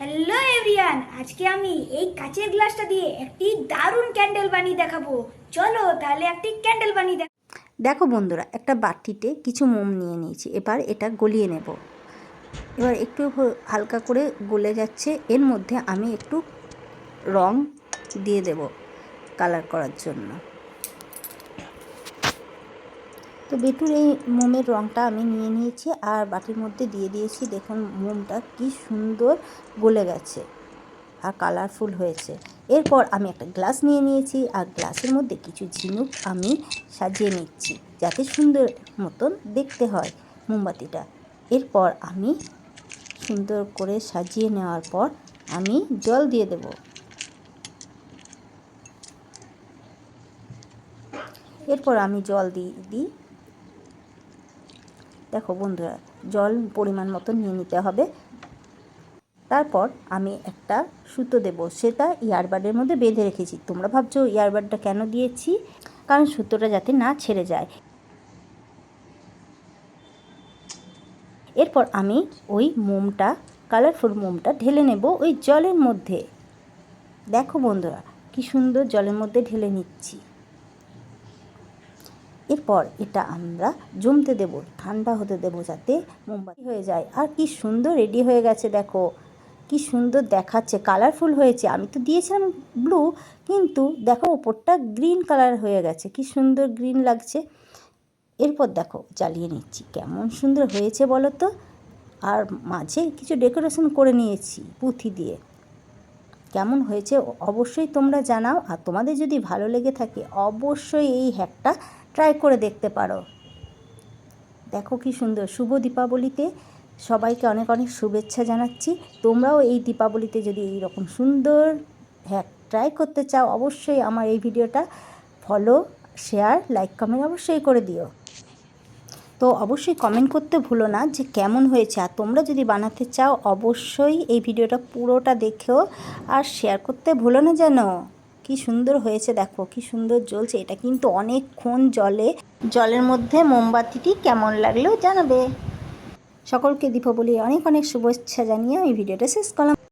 Hello everyone আজকে আমি এই কাচের গ্লাসটা দিয়ে একটি দারুণ ক্যান্ডেল বানিয়ে দেখাবো। চলো তাহলে একটি ক্যান্ডেল বানিয়ে দেখ দেখো বন্ধুরা, একটা বাটিতে কিছু মোম নিয়ে নিয়েছি। এবার এটা গলিয়ে নেব। এবার একটু হালকা করে গলে যাচ্ছে। এর মধ্যে আমি একটু রং দিয়ে দেব কালার করার জন্য। তো বেটুর এই মোমের রংটা আমি নিয়ে নিয়েছি আর বাটির মধ্যে দিয়ে দিয়েছি, দেখুন মোমটা কি সুন্দর গলে গেছে আর কালারফুল হয়েছে। এরপর আমি একটা গ্লাস নিয়ে নিয়েছি আর গ্লাসের মধ্যে কিছু ঝিনুক আমি সাজিয়ে নিচ্ছি যাতে সুন্দর মতন দেখতে হয় মোমবাতিটা। এরপর আমি সুন্দর করে সাজিয়ে নেওয়ার পর আমি জল দিয়ে দেব। এরপর আমি জল দিয়ে দিই। দেখো বন্ধুরা, জল পরিমাণ মতো নিয়ে নিতে হবে। তারপর আমি একটা সুতো দেব, সেটা ইয়ারবাডের মধ্যে বেঁধে রেখেছি। তোমরা ভাবছ ইয়ারবাডটা কেন দিয়েছি? কারণ সুতোটা যাতে না ছেড়ে যায়। এরপর আমি ওই মোমটা, কালারফুল মোমটা ঢেলে নেব ওই জলের মধ্যে। দেখো বন্ধুরা, কি সুন্দর জলের মধ্যে ঢেলে নিচ্ছি। এরপর এটা আমরা জমতে দেব, ঠান্ডা হতে দেব যাতে মোমবাতি হয়ে যায়। আর কি সুন্দর রেডি হয়ে গেছে, দেখো। কি সুন্দর দেখাচ্ছে কালারফুল হয়েছে। আমি তো দিয়েছিলাম ব্লু কিন্তু দেখো ওপরটা গ্রিন কালার হয়ে গেছে। কি সুন্দর গ্রিন লাগছে। এরপর দেখো, জ্বালিয়ে নিচ্ছি। কেমন সুন্দর হয়েছে বলো তো। আর মাঝে কিছু ডেকোরেশন করে নিয়েছি, পুঁথি দিয়ে। কেমন হয়েছে অবশ্যই তোমরা জানাও। আর তোমাদের যদি ভালো লেগে থাকে, অবশ্যই এই হ্যাকটা ট্রাই করে দেখতে পারো। দেখো কি সুন্দর। শুভ দীপাবলিতে সবাইকে অনেক অনেক শুভেচ্ছা জানাচ্ছি। তোমরাও এই দীপাবলিতে যদি এই রকম সুন্দর হ্যাক ট্রাই করতে চাও, অবশ্যই আমার এই ভিডিওটা ফলো শেয়ার লাইক কমেন্ট অবশ্যই করে দিও। তো অবশ্যই কমেন্ট করতে ভুলো না যে কেমন হয়েছে। আর তোমরা যদি বানাতে চাও, অবশ্যই এই ভিডিওটা পুরোটা দেখেও আর শেয়ার করতে ভুলো না যেন। কি সুন্দর হয়েছে দেখো, কি সুন্দর জ্বলছে। এটা কিন্তু অনেকক্ষণ জলে, জলের মধ্যে মোমবাতিটি কেমন লাগলেও জানাবে। সকলকে দীপাবলি অনেক অনেক শুভেচ্ছা জানিয়ে আমি ভিডিওটা শেষ করলাম।